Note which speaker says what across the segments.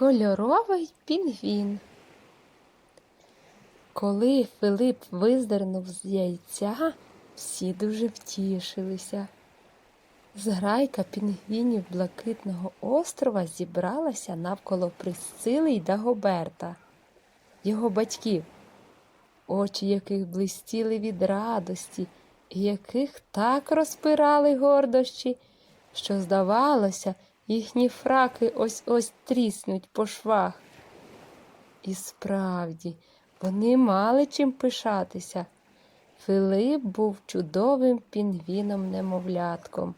Speaker 1: Кольоровий пінгвін. Коли Филип виздернув з яйця, всі дуже втішилися. Зграйка пінгвінів Блакитного острова зібралася навколо Присцили й Дагоберта, його батьків, очі яких блистіли від радості, і яких так розпирали гордощі, що, здавалося, їхні фраки ось ось тріснуть по швах. І справді, вони мали чим пишатися. Филип був чудовим пінгвіном-немовлятком.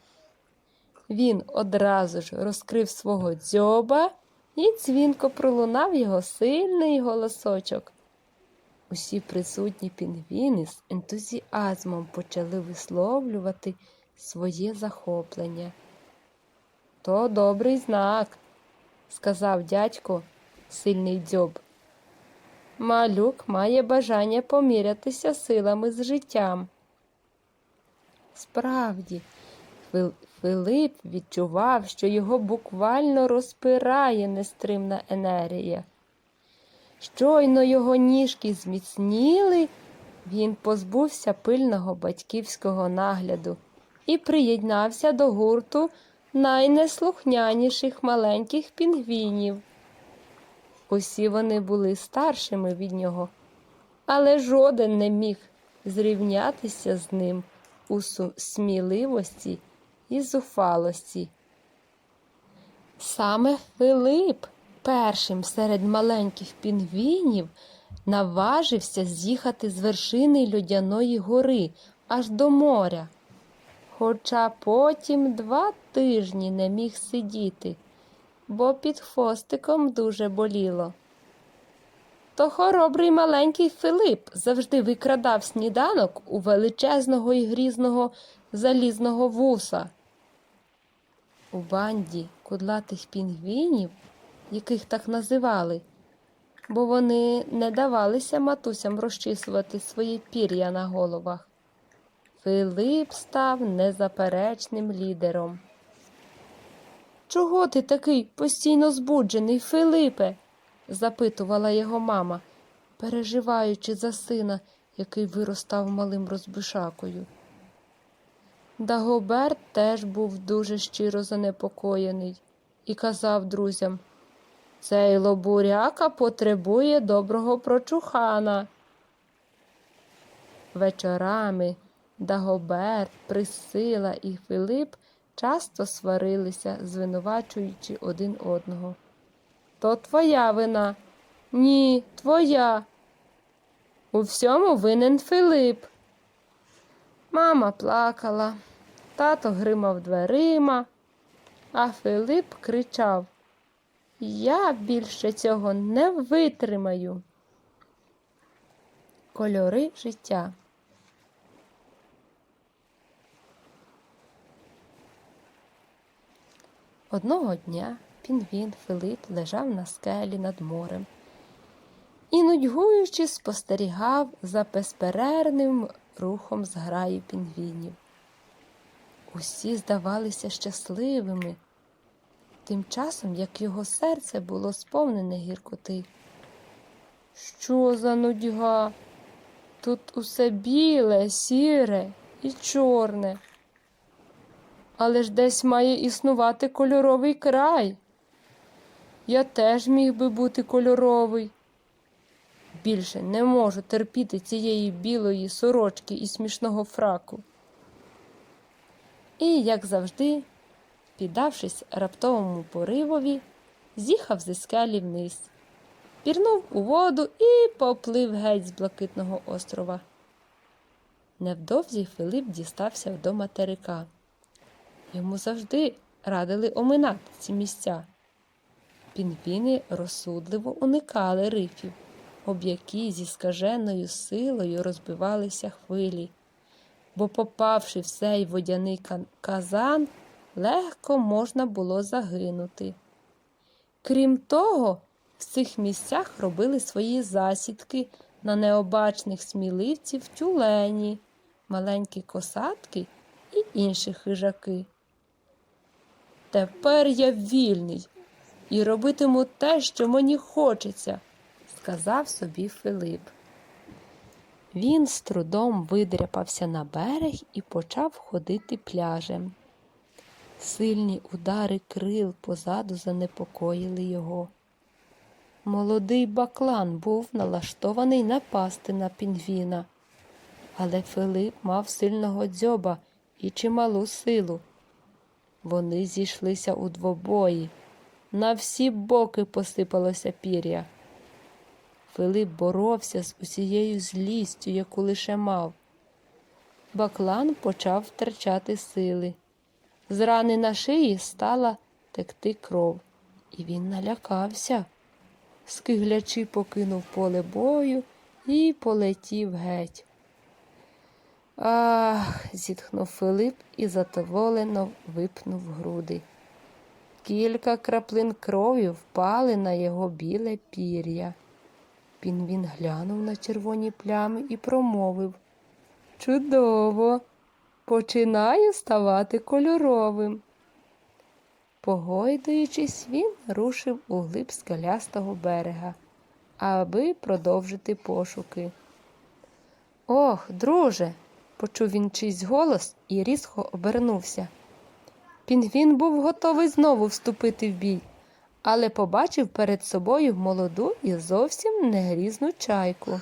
Speaker 1: Він одразу ж розкрив свого дзьоба і дзвінко пролунав його сильний голосочок. Усі присутні пінгвіни з ентузіазмом почали висловлювати своє захоплення. То добрий знак, сказав дядько сильний дзьоб. Малюк має бажання помірятися силами з життям. Справді, Фил- Филип відчував, що його буквально розпирає нестримна енергія. Щойно його ніжки зміцніли, він позбувся пильного батьківського нагляду і приєднався до гурту найнеслухняніших маленьких пінгвінів. Усі вони були старшими від нього, але жоден не міг зрівнятися з ним у сміливості і зухвалості. Саме Филип першим серед маленьких пінгвінів наважився з'їхати з вершини льодяної гори аж до моря, хоча потім два тижні не міг сидіти, бо під хвостиком дуже боліло. То хоробрий маленький Филип завжди викрадав сніданок у величезного і грізного залізного вуса. У банді кудлатих пінгвінів, яких так називали, бо вони не давалися матусям розчісувати свої пір'я на головах. Филип став незаперечним лідером. Чого ти такий постійно збуджений, Филипе? запитувала його мама, переживаючи за сина, який виростав малим розбишакою. Дагоберт теж був дуже щиро занепокоєний і казав друзям Цей лобуряка потребує доброго прочухана. Вечорами Дагоберт, Присила і Филип часто сварилися, звинувачуючи один одного. То твоя вина. Ні, твоя. У всьому винен Филип. Мама плакала, тато гримав дверима, а Филип кричав Я більше цього не витримаю. Кольори життя. Одного дня пінгвін Филип лежав на скелі над морем і, нудьгуючи, спостерігав за безперервним рухом зграї пінгвінів. Усі здавалися щасливими, тим часом як його серце було сповнене гіркоти. Що за нудьга? Тут усе біле, сіре і чорне. Але ж десь має існувати кольоровий край. Я теж міг би бути кольоровий. Більше не можу терпіти цієї білої сорочки і смішного фраку. І, як завжди, піддавшись раптовому поривові, з'їхав зі скелі вниз, пірнув у воду і поплив геть з блакитного острова. Невдовзі Филип дістався до материка. Йому завжди радили оминати ці місця. Пінгвіни розсудливо уникали рифів, об які зі скаженою силою розбивалися хвилі, бо, попавши в цей водяний казан, легко можна було загинути. Крім того, в цих місцях робили свої засідки на необачних сміливців тюлені, маленькі косатки і інші хижаки. Тепер я вільний і робитиму те, що мені хочеться, сказав собі Филип. Він з трудом видряпався на берег і почав ходити пляжем. Сильні удари крил позаду занепокоїли його. Молодий баклан був налаштований напасти на пінгвіна, але Филип мав сильного дзьоба і чималу силу. Вони зійшлися у двобої. На всі боки посипалося пір'я. Филип боровся з усією злістю, яку лише мав. Баклан почав втрачати сили. З рани на шиї стала текти кров, і він налякався. Скиглячи покинув поле бою і полетів геть. Ах, зітхнув Филип і задоволено випнув груди. Кілька краплин крові впали на його біле пір'я. Пінгвін глянув на червоні плями і промовив Чудово! Починаю ставати кольоровим. Погойдуючись, він рушив у глиб скелястого берега, аби продовжити пошуки. Ох, друже, почув він чийсь голос і різко обернувся. Пінгвін був готовий знову вступити в бій, але побачив перед собою молоду і зовсім не грізну чайку.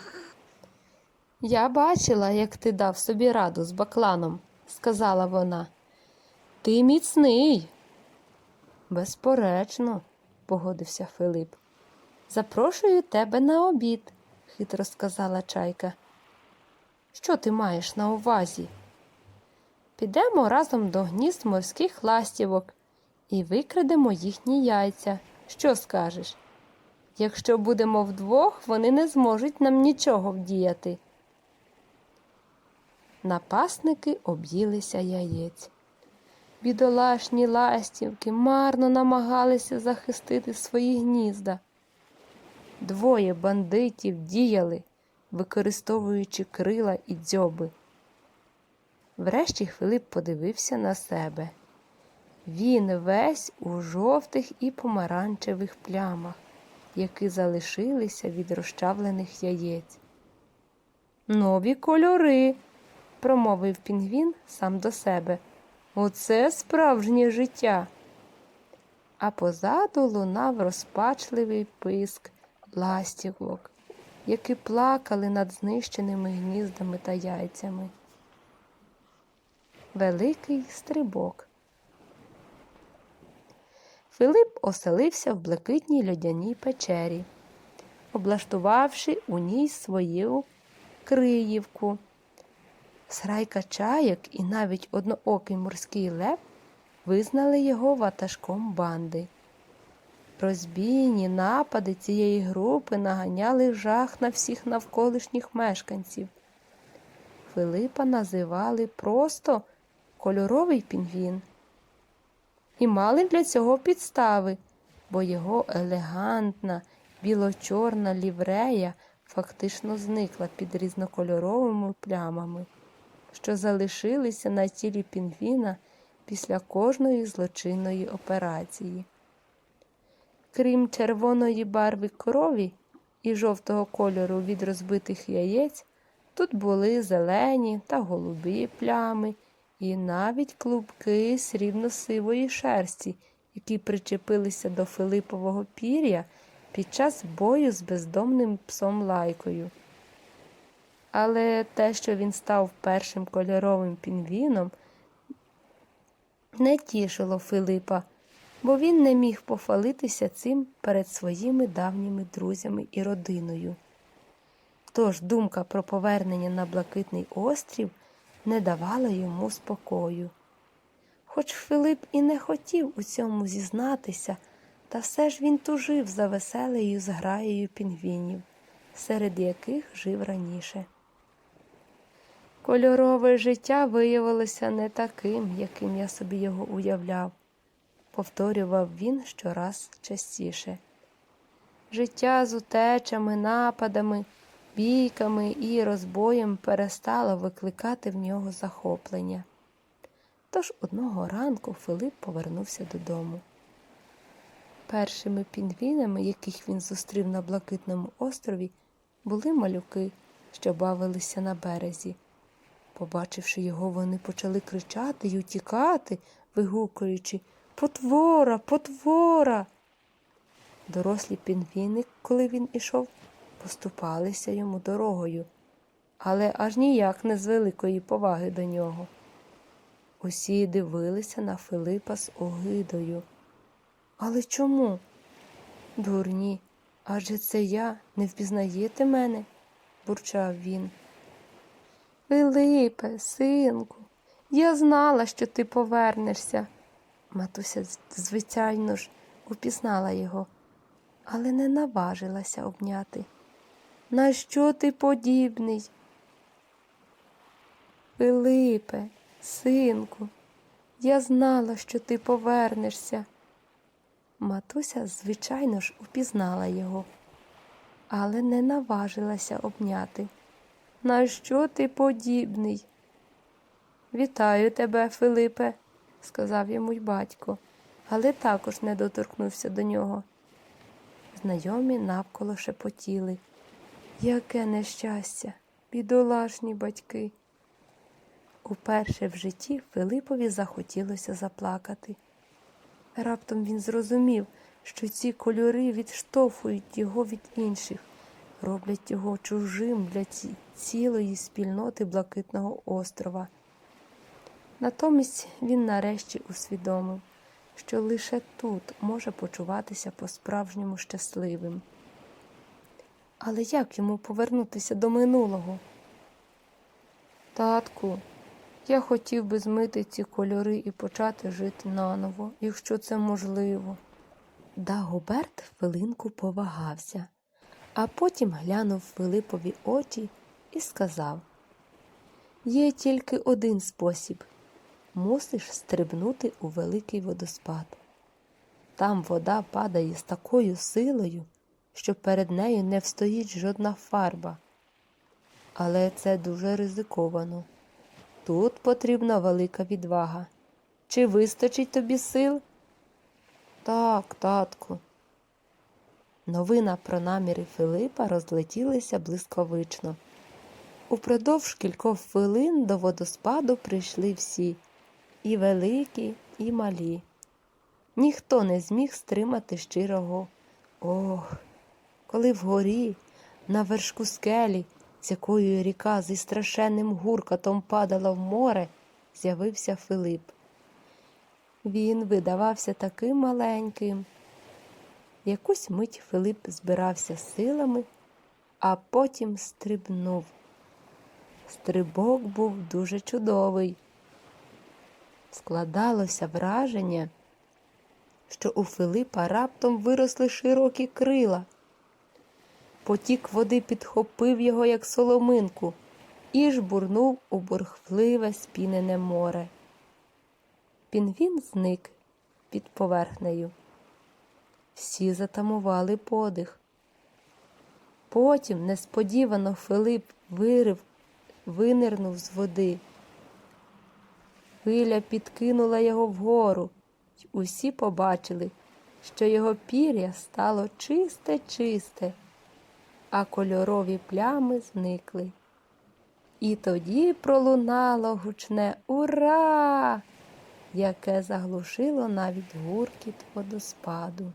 Speaker 1: Я бачила, як ти дав собі раду з бакланом, сказала вона. Ти міцний. Безперечно, погодився Филип. Запрошую тебе на обід, хитро сказала чайка. Що ти маєш на увазі? Підемо разом до гнізд морських ластівок і викрадемо їхні яйця. Що скажеш? Якщо будемо вдвох, вони не зможуть нам нічого вдіяти. Напасники об'їлися яєць. Бідолашні ластівки марно намагалися захистити свої гнізда. Двоє бандитів діяли, використовуючи крила і дзьоби. Врешті Филип подивився на себе. Він весь у жовтих і помаранчевих плямах, які залишилися від розчавлених яєць. Нові кольори, промовив пінгвін сам до себе. Оце справжнє життя. А позаду лунав розпачливий писк ластівок, які плакали над знищеними гніздами та яйцями. Великий стрибок. Филип оселився в блакитній льодяній печері, облаштувавши у ній свою криївку. Срайка чаяк і навіть одноокий морський лев визнали його ватажком банди. Розбійні напади цієї групи наганяли жах на всіх навколишніх мешканців. Филипа називали просто кольоровий пінгвін. І мали для цього підстави, бо його елегантна біло-чорна ліврея фактично зникла під різнокольоровими плямами, що залишилися на тілі пінгвіна після кожної злочинної операції. Крім червоної барви крові і жовтого кольору від розбитих яєць, тут були зелені та голубі плями і навіть клубки срібно-сивої шерсті, які причепилися до Филипового пір'я під час бою з бездомним псом лайкою. Але те, що він став першим кольоровим пінгвіном, не тішило Филипа, бо він не міг пофалитися цим перед своїми давніми друзями і родиною. Тож думка про повернення на Блакитний острів не давала йому спокою. Хоч Филип і не хотів у цьому зізнатися, та все ж він тужив за веселею зграєю пінгвінів, серед яких жив раніше. Кольорове життя виявилося не таким, яким я собі його уявляв, повторював він щораз частіше. Життя з утечами, нападами, бійками і розбоєм перестало викликати в нього захоплення. Тож одного ранку Филип повернувся додому. Першими пінгвінами, яких він зустрів на блакитному острові, були малюки, що бавилися на березі. Побачивши його, вони почали кричати й утікати, вигукуючи Потвора, потвора. Дорослі пінгвіни, коли він ішов, поступалися йому дорогою, але аж ніяк не з великої поваги до нього. Усі дивилися на Филипа з огидою. Але чому? Дурні, адже це я, не впізнаєте мене? бурчав він. Филипе, синку, я знала, що ти повернешся. Матуся, звичайно ж, упізнала його, але не наважилася обняти. На що ти подібний? Филипе, синку, я знала, що ти повернешся. Матуся, звичайно ж, упізнала його, але не наважилася обняти. На що ти подібний? Вітаю тебе, Филипе, сказав йому й батько, але також не доторкнувся до нього. Знайомі навколо шепотіли. Яке нещастя, бідолашні батьки. Уперше в житті Филипові захотілося заплакати. Раптом він зрозумів, що ці кольори відштовхують його від інших, роблять його чужим для цілої спільноти Блакитного острова. Натомість він нарешті усвідомив, що лише тут може почуватися по-справжньому щасливим. Але як йому повернутися до минулого? Татку, я хотів би змити ці кольори і почати жити наново, якщо це можливо. Дагоберт хвилинку повагався, а потім глянув Филипові очі і сказав: Є тільки один спосіб мусиш стрибнути у великий водоспад. Там вода падає з такою силою, що перед нею не встоїть жодна фарба. Але це дуже ризиковано. Тут потрібна велика відвага. Чи вистачить тобі сил? Так, татку. Новина про наміри Филипа розлетілися блискавично. Упродовж кількох хвилин до водоспаду прийшли всі і великі, і малі. Ніхто не зміг стримати щирого. Ох, коли вгорі, на вершку скелі, з якою ріка зі страшенним гуркотом падала в море, з'явився Филип. Він видавався таким маленьким. Якусь мить Филип збирався силами, а потім стрибнув. Стрибок був дуже чудовий. Складалося враження, що у Филипа раптом виросли широкі крила. Потік води підхопив його, як соломинку, і жбурнув у бурхливе спінене море. Пінгвін зник під поверхнею. Всі затамували подих. Потім несподівано Филип вирив, винирнув з води. Хвиля підкинула його вгору, й усі побачили, що його пір'я стало чисте-чисте, а кольорові плями зникли. І тоді пролунало гучне Ура! яке заглушило навіть гуркіт водоспаду.